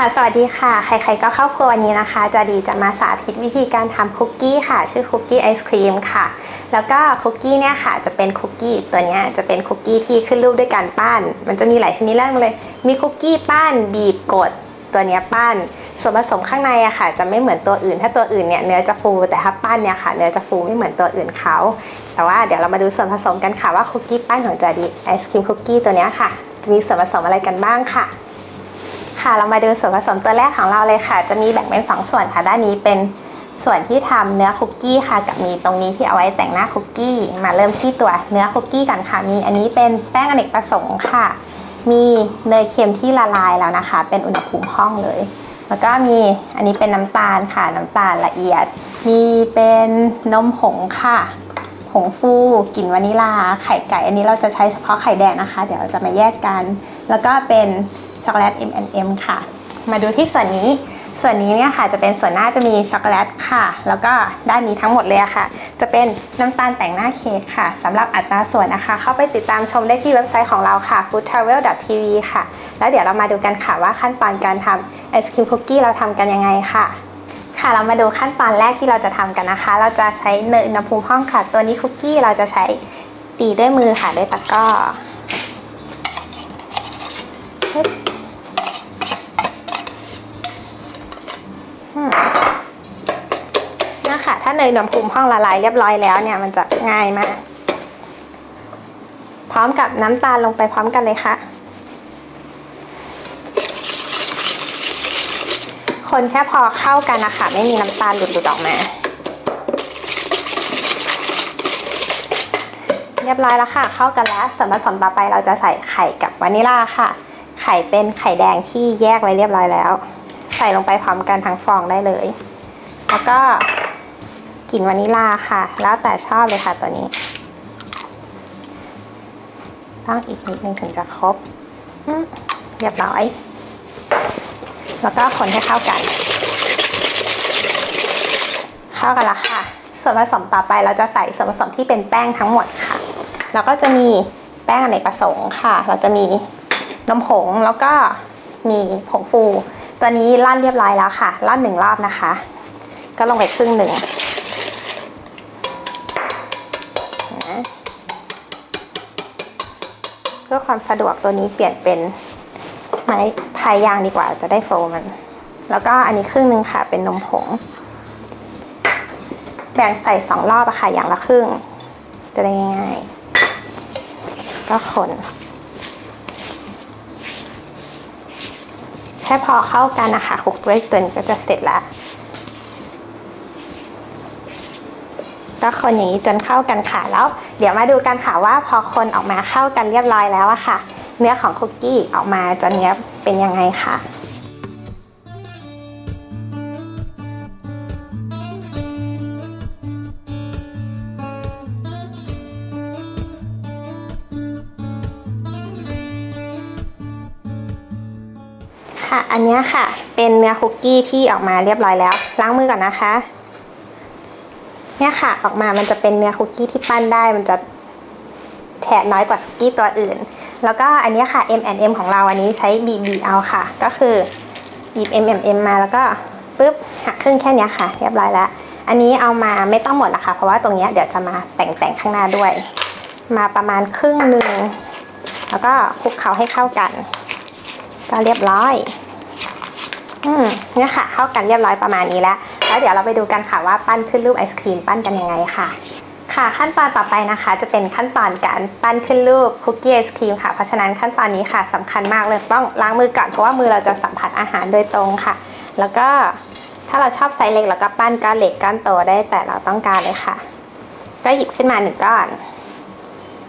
ค่ะ สวัสดีค่ะ ใครๆก็เข้าครัววันนี้นะคะ จะดีจะมาสาธิตวิธีการทำคุกกี้ค่ะ ชื่อคุกกี้ไอศครีมค่ะ แล้วก็คุกกี้เนี่ยค่ะ จะเป็นคุกกี้ตัวเนี้ยจะเป็นคุกกี้ที่ขึ้นรูปด้วยการปั้น มันจะมีหลายชนิดเรื่องเลย มีคุกกี้ปั้น บีบกด ตัวเนี้ยปั้น ส่วนผสมข้างในอะค่ะ จะไม่เหมือนตัวอื่น ถ้าตัวอื่นเนี่ยเนื้อจะฟู แต่ถ้าปั้นเนี่ยค่ะ เนื้อจะฟูไม่เหมือนตัวอื่นเขา แต่ว่าเดี๋ยวเรามาดูส่วนผสมกันค่ะว่าคุกกี้ปั้นของจาดีไอศครีมคุกกี้ตัวนี้ค่ะ จะมีส่วนผสมอะไรกันบ้างค่ะ ค่ะเรามาดูส่วนผสมตัวแรกของเราเลยค่ะ จะมีแบ่งเป็นสองส่วนค่ะ ด้านนี้เป็นส่วนที่ทำเนื้อคุกกี้ค่ะ กับมีตรงนี้ที่เอาไว้แต่งหน้าคุกกี้ มาเริ่มที่ตัวเนื้อคุกกี้กันค่ะ มีอันนี้เป็นแป้งอเนกประสงค์ค่ะ มีเนยเค็มที่ละลายแล้วนะคะ เป็นอุณหภูมิห้องเลย แล้วก็มีอันนี้เป็นน้ำตาลค่ะ น้ำตาลละเอียด มีเป็นนมผงค่ะผงฟูกลิ่นวานิลา ไข่ไก่ อันนี้เราจะใช้เฉพาะไข่แดงนะคะ เดี๋ยวเราจะมาแยกกัน แล้วก็เป็น ช็อกโกแลต M&M ค่ะ มาดูที่ส่วนนี้ ส่วนนี้เนี่ยค่ะจะเป็นส่วนหน้าจะมีช็อกโกแลตค่ะ แล้วก็ด้านนี้ทั้งหมดเลยค่ะ จะเป็นน้ำตาลแต่งหน้าเค้กค่ะสำหรับอัตราส่วนนะคะ เข้าไปติดตามชมได้ที่เว็บไซต์ของเราค่ะ foodtravel.tv ค่ะ แล้วเดี๋ยวเรามาดูกันค่ะว่าขั้นตอนการทำไอศครีมคุกกี้เราทำกันยังไงค่ะค่ะเรามาดูขั้นตอนแรกที่เราจะทำกันนะคะ เราจะใช้เนยอุณหภูมิห้องค่ะ ตัวนี้คุกกี้เราจะใช้ตีด้วยมือค่ะด้วยตะกร้อปึ๊บอืมเนี่ยค่ะถ้าเนยอุณหภูมิห้องละลายเรียบร้อยแล้วเนี่ยมันจะง่ายมาก พร้อมกับน้ำตาลลงไปพร้อมกันเลยค่ะ คนแค่พอเข้ากันนะคะไม่มีน้ำตาลหลุดๆออกมา เรียบร้อยแล้วค่ะ เข้ากันแล้วส่วนผสมต่อไปเราจะใส่ไข่กับวานิลาค่ะ ไข่เป็นไข่แดงที่แยกไว้เรียบร้อยแล้ว ใส่ลงไปพร้อมกันทั้งฟองได้เลย แล้วก็กลิ่นวานิลาค่ะ แล้วแต่ชอบเลยค่ะตัวนี้ ต้องอีกนิดนึงถึงจะครบเรียบร้อย แล้วก็คนให้เข้ากัน เข้ากันแล้วค่ะ ส่วนผสมต่อไปเราจะใส่ส่วนผสมที่เป็นแป้งทั้งหมดค่ะ แล้วก็จะมีแป้งอเนกประสงค์ค่ะ เราจะมีนมผงแล้วก็มีผงฟู ตัวนี้ร่นเรียบร้อยแล้วค่ะร่นหนึ่งรอบนะคะ ก็ลงไปครึ่งหนึ่งเพื่อความสะดวกตัวนี้เปลี่ยนเป็นไม้พายยางดีกว่าจะได้โฟมัน แล้วก็อันนี้ครึ่งหนึ่งค่ะเป็นนมผง แบ่งใส่สองรอบอะค่ะอย่างละครึ่ง จะได้ง่ายๆ ก็คน แค่พอเข้ากันนะคะคลุกด้วยตัวนี้ก็จะเสร็จแล้วก็คนอย่างนี้จนเข้ากันค่ะแล้ว เดี๋ยวมาดูกันค่ะว่าพอคนออกมาเข้ากันเรียบร้อยแล้วอะค่ะ เนื้อของคุกกี้ออกมาจะเนื้อเป็นยังไงค่ะ ค่ะอันนี้ค่ะเป็นเนื้อคุกกี้ที่ออกมาเรียบร้อยแล้ว ล้างมือก่อนนะคะ เนี่ยค่ะออกมามันจะเป็นเนื้อคุกกี้ที่ปั้นได้มันจะแฉะน้อยกว่าคุกกี้ตัวอื่น แล้วก็อันนี้ค่ะ M&M ของเราอันนี้ใช้บีบีเอาค่ะ ก็คือหยิบ M&M มาแล้วก็ปุ๊บหักครึ่งแค่นี้ค่ะ เรียบร้อยแล้ว อันนี้เอามาไม่ต้องหมดละค่ะ เพราะว่าตรงนี้เดี๋ยวจะมาแต่งแต่งข้างหน้าด้วย มาประมาณครึ่งหนึ่งแล้วก็คลุกเคล้าให้เข้ากัน ก็เรียบร้อย อืมเนี่ยค่ะ เข้ากันเรียบร้อยประมาณนี้แล้ว แล้วเดี๋ยวเราไปดูกันค่ะว่าปั้นขึ้นรูปไอศครีมปั้นกันยังไงค่ะ ค่ะขั้นตอนต่อไปนะคะ จะเป็นขั้นตอนการปั้นขึ้นรูปคุกกี้ไอศครีมค่ะ เพราะฉะนั้นขั้นตอนนี้ค่ะสำคัญมากเลยต้องล้างมือก่อนเพราะว่ามือเราจะสัมผัสอาหารโดยตรงค่ะ แล้วก็ถ้าเราชอบไซส์เล็กเราก็ปั้นก้อนเล็กก้อนโตได้แต่เราต้องการเลยค่ะ ก็หยิบขึ้นมาหนึ่งก้อน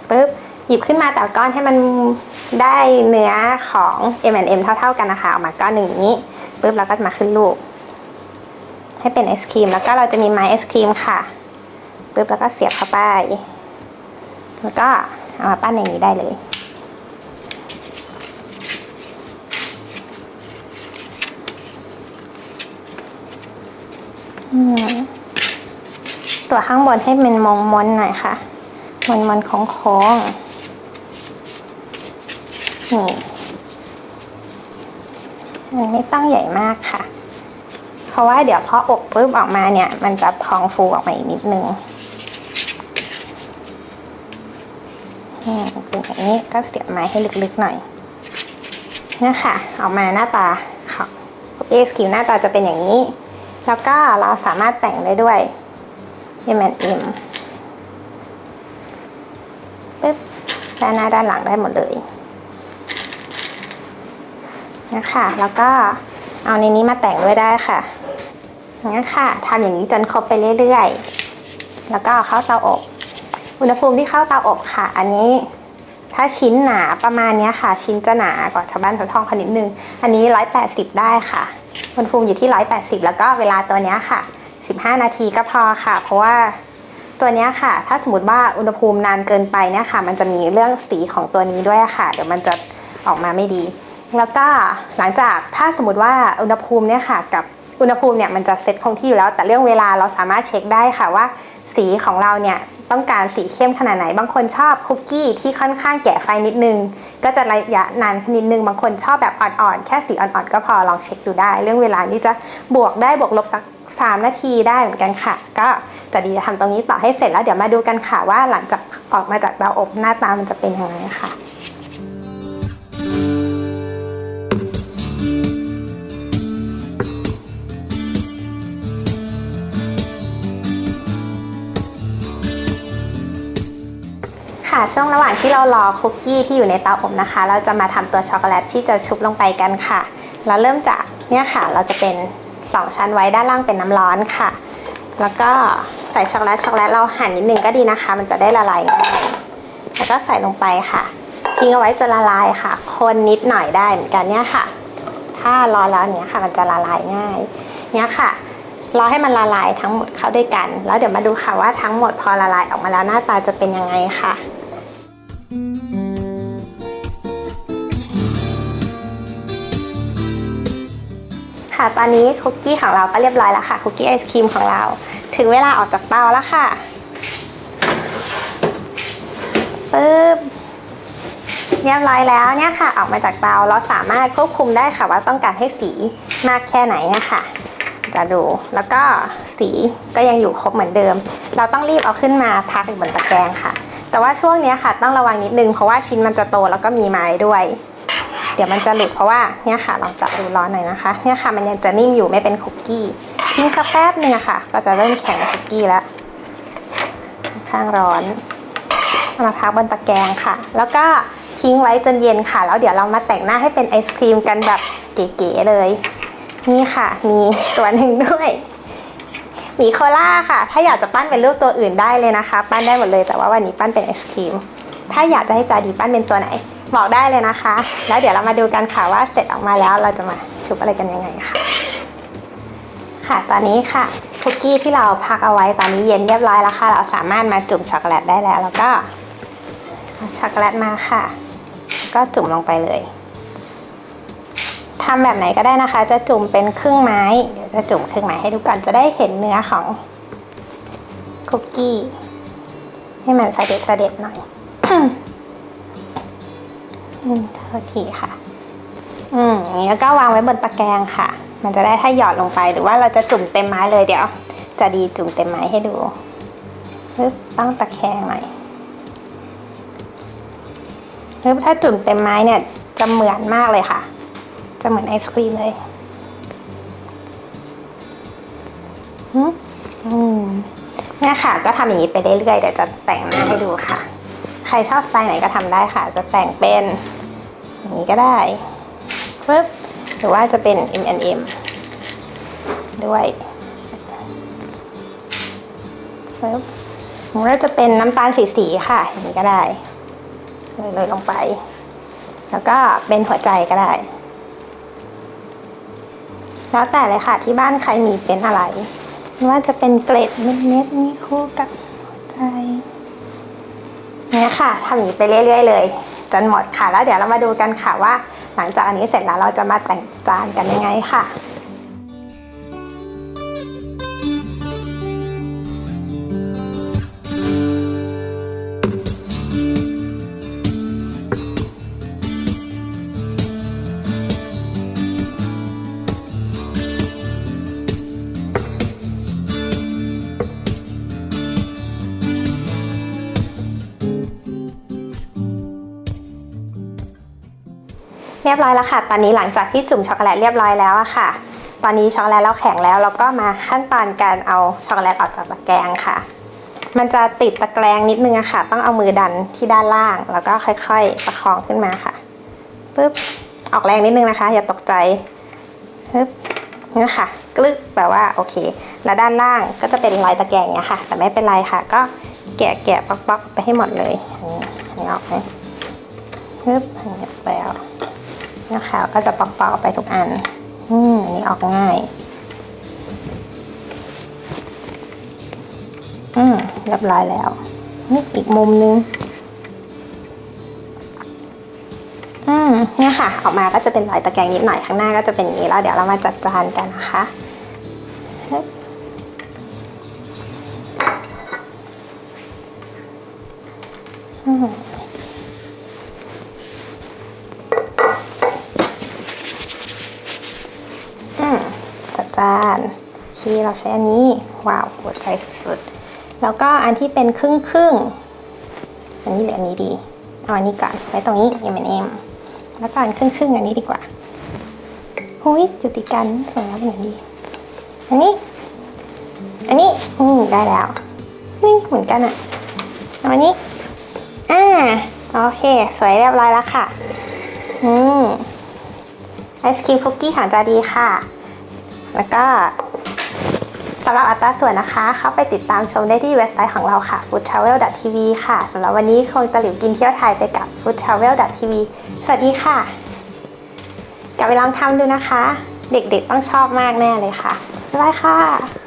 ปุ๊บหยิบขึ้นมาแต่ก้อนให้มันได้เนื้อของ M&M เท่า ๆกันนะคะออกมาก้อนหนึ่งนี้ ปุ๊บเราก็จะมาขึ้นรูป ให้เป็นไอศครีมแล้วก็เราจะมีไม้ไอศครีมค่ะปุ๊บแล้วก็เสียบเข้าไป แล้วก็เอามาปั้นอย่างนี้ได้เลยตัวข้างบนให้เป็นมงมนหน่อยค่ะ มันมนๆโค้งนี่ มันไม่ต้องใหญ่มากค่ะ เพราะว่าเดี๋ยวพออบปุ๊บออกมาเนี่ย มันจะพองฟูออกมาอีกนิดนึงเป็นอย่างนี้ก็เสียบไม้ให้ลึกๆหน่อยเนี่ยค่ะ ออกมาหน้าตาของเอสคิวหน้าตาจะเป็นอย่างนี้ แล้วก็เราสามารถแต่งได้ด้วย M&M ปึ๊บด้านหน้าด้านหลังได้หมดเลย นะคะ แล้วก็เอาในนี้มาแต่งด้วยได้ค่ะนี่ค่ะทำอย่างนี้จนครบไปเรื่อยๆ แล้วก็เอาเข้าเตาอบ อุณหภูมิที่เข้าเตาอบค่ะ อันนี้ถ้าชิ้นหนาประมาณนี้ค่ะ ชิ้นจะหนากว่าชาวบ้านชาวช่องพนิดนึง อันนี้ 180 ได้ค่ะ อุณหภูมิอยู่ที่ 180 แล้วก็เวลาตัวนี้ค่ะ 15 นาทีก็พอค่ะ เพราะว่าตัวนี้ค่ะ ถ้าสมมติว่าอุณหภูมินานเกินไปเนี่ยค่ะ มันจะมีเรื่องสีของตัวนี้ด้วยค่ะ เดี๋ยวมันจะออกมาไม่ดี แล้วก็หลังจากถ้าสมมติว่าอุณหภูมิเนี่ยค่ะกับอุณหภูมิเนี่ยมันจะเซตคงที่อยู่แล้ว แต่เรื่องเวลาเราสามารถเช็คได้ค่ะว่า สีของเราเนี่ยต้องการสีเข้มขนาดไหน บางคนชอบคุกกี้ที่ค่อนข้างแก่ไฟนิดนึง ก็จะระยะนานนนิดนึง บางคนชอบแบบอ่อนๆ แค่สีอ่อนๆ ก็พอลองเช็คดูได้ เรื่องเวลานี่จะบวกได้บวกลบสัก3นาทีได้เหมือนกันค่ะ ก็จะดีจะทำตรงนี้ต่อให้เสร็จแล้วเดี๋ยวมาดูกันค่ะว่าหลังจากออกมาจากเตาอบหน้าตามันจะเป็นยังไงค่ะ ค่ะ ช่วงระหว่างที่เรารอคุกกี้ที่อยู่ในเตาอบนะคะ เราจะมาทำตัวช็อกโกแลตที่จะชุบลงไปกันค่ะ เราเริ่มจากเนี่ยค่ะ เราจะเป็น 2 ชั้นไว้ด้านล่างเป็นน้ำร้อนค่ะ แล้วก็ใส่ช็อกโกแลตช็อกโกแลตเราหั่นนิดนึงก็ดีนะคะ มันจะได้ละลายง่ายแล้วก็ใส่ลงไปค่ะทิ้งเอาไว้จนละลายค่ะ คนนิดหน่อยได้เหมือนกันเนี่ยค่ะ ถ้ารอแล้วเนี้ยค่ะ มันจะละลายง่ายเนี่ยค่ะรอให้มันละลายทั้งหมดเข้าด้วยกัน แล้วเดี๋ยวมาดูค่ะว่าทั้งหมดพอละลายออกมาแล้วหน้าตาจะเป็นยังไงค่ะ ค่ะ ตอนนี้คุกกี้ของเราก็เรียบร้อยแล้วค่ะ คุกกี้ไอศครีมของเรา ถึงเวลาออกจากเตาแล้วค่ะปึ๊บเรียบร้อยแล้วเนี่ยค่ะ ออกมาจากเตาเราสามารถควบคุมได้ค่ะว่าต้องการให้สีมากแค่ไหนนี่ยค่ะจะดูแล้วก็สีก็ยังอยู่ครบเหมือนเดิม เราต้องรีบเอาขึ้นมาพักอยู่บนตะแกรงค่ะ แต่ว่าช่วงนี้ค่ะต้องระวังนิดนึงเพราะว่าชิ้นมันจะโตแล้วก็มีไม้ด้วย เดี๋ยวมันจะหลุดเพราะว่าเนี่ยค่ะลองจับดูร้อนหน่อยนะคะเนี่ยค่ะมันยังจะนิ่มอยู่ไม่เป็นคุกกี้ทิ้งสักแป๊บนึงอะค่ะ ก็จะเริ่มแข็งคุกกี้แล้วค้างร้อนเอามาพักบนตะแกรงค่ะ แล้วก็ทิ้งไว้จนเย็นค่ะ แล้วเดี๋ยวเรามาแต่งหน้าให้เป็นไอศครีมกันแบบเก๋ๆเลย นี่ค่ะ มีตัวหนึ่งด้วยหมีโคล่าค่ะ ถ้าอยากจะปั้นเป็นรูปตัวอื่นได้เลยนะคะ ปั้นได้หมดเลยแต่ว่าวันนี้ปั้นเป็นไอศครีม ถ้าอยากจะให้จาดีปั้นเป็นตัวไหน บอกได้เลยนะคะ แล้วเดี๋ยวเรามาดูกันค่ะว่าเสร็จออกมาแล้วเราจะมาชุบอะไรกันยังไงค่ะ ค่ะตอนนี้ค่ะคุกกี้ที่เราพักเอาไว้ตอนนี้เย็นเรียบร้อยแล้วค่ะ เราสามารถมาจุ่มช็อกโกแลตได้แล้ว แล้วก็เอาช็อกโกแลตมาค่ะ ก็จุ่มลงไปเลยทำแบบไหนก็ได้นะคะ จะจุ่มเป็นครึ่งไม้ เดี๋ยวจะจุ่มครึ่งไม้ให้ดูก่อนจะได้เห็นเนื้อของคุกกี้ให้มันเสด็จเสด็จหน่อย อืมโทษทีค่ะ อืมอย่างนี้แล้วก็วางไว้บนตะแกรงค่ะ มันจะได้ถ้าหยอดลงไปหรือว่าเราจะจุ่มเต็มไม้เลยเดี๋ยว จะดีจุ่มเต็มไม้ให้ดูปึ๊บต้องตะแคงหน่อยปึ๊บถ้าจุ่มเต็มไม้เนี่ยจะเหมือนมากเลยค่ะ จะเหมือนไอศครีมเลยอือืมเนี่ยค่ะ ก็ทำอย่างนี้ไปเรื่อยๆเดี๋ยวจะแต่งหน้าให้ดูค่ะ ใครชอบสไตล์ไหนก็ทำได้ค่ะ จะแต่งเป็น อย่างนี้ก็ได้ปึ๊บหรือว่าจะเป็น M&M ด้วยปึ๊บหรือว่าจะเป็นน้ำตาลสีๆค่ะ อย่างนี้ก็ได้เลยเลยลงไป แล้วก็เป็นหัวใจก็ได้ แล้วแต่เลยค่ะที่บ้านใครมีเป็นอะไรว่าจะเป็นเกล็ดเม็ดๆนี่คู่กับหัวใจเนี่ยค่ะทำอย่างนี้ไปเรื่อย ๆ เลย จนหมดค่ะ แล้วเดี๋ยวเรามาดูกันค่ะว่า หลังจากอันนี้เสร็จแล้วเราจะมาแต่งจานกันยังไงค่ะ รียบร้อยแล้วค่ะ ตอนนี้หลังจากที่จุ่มช็อกโกแลตเรียบร้อยแล้วอะค่ะ ตอนนี้ช็อกโกแลตเราแข็งแล้วเราก็มาขั้นตอนการเอาช็อกโกแลตออกจากตะแกรงค่ะ มันจะติดตะแกรงนิดนึงอะค่ะ ต้องเอามือดันที่ด้านล่าง แล้วก็ค่อยๆประคองขึ้นมาค่ะปึ๊บออกแรงนิดนึงนะคะ อย่าตกใจปึ๊บนี่ค่ะกลึกแปลว่าโอเค แล้วด้านล่างก็จะเป็นรอยตะแกรงเนี้ยค่ะ แต่ไม่เป็นไรค่ะ ก็แกะแกะป๊อกป๊อกไปให้หมดเลยนี่อันนี้ออกไหมปึ๊บอันนี้ออกแล้ว นะคะ ก็จะปอกปออกไปทุกอัน อืมอันนี้ออกง่ายอืมเรียบร้อยแล้ว นี่อีกมุมนึง อืมเนี่ยค่ะ ออกมาก็จะเป็นรอยตะแกรงนิดหน่อยข้างหน้าก็จะเป็นอย่างนี้แล้วเดี๋ยวเรามาจัดจานกันนะคะอืม เราใช้อันนี้ ว้าวหัวใจสุดๆ แล้วก็อันที่เป็นครึ่งครึ่งอันนี้หรืออันนี้ดีเอาอันนี้ก่อนไว้ตรงนี้ M&M แล้วก็อันครึ่งครึ่งอันนี้ดีกว่าหุยอยู่ติดกันสวยแล้วเป็นอย่างดี อันนี้ อันนี้อืมได้แล้วนี่เหมือนกันอะเอาอันนี้อ่าโอเค สวยเรียบร้อยแล้วค่ะ อืมไอศครีมคุกกี้หางจาดีค่ะ แล้วก็ สำหรับอัตราส่วนนะคะ เข้าไปติดตามชมได้ที่เว็บไซต์ของเราค่ะ foodtravel.tv ค่ะสำหรับวันนี้คงตะหลิวกินเที่ยวไทยไปกับ foodtravel.tv สวัสดีค่ะ กลับไปลองทำดูนะคะ เด็กๆต้องชอบมากแน่เลยค่ะบ๊ายบายค่ะ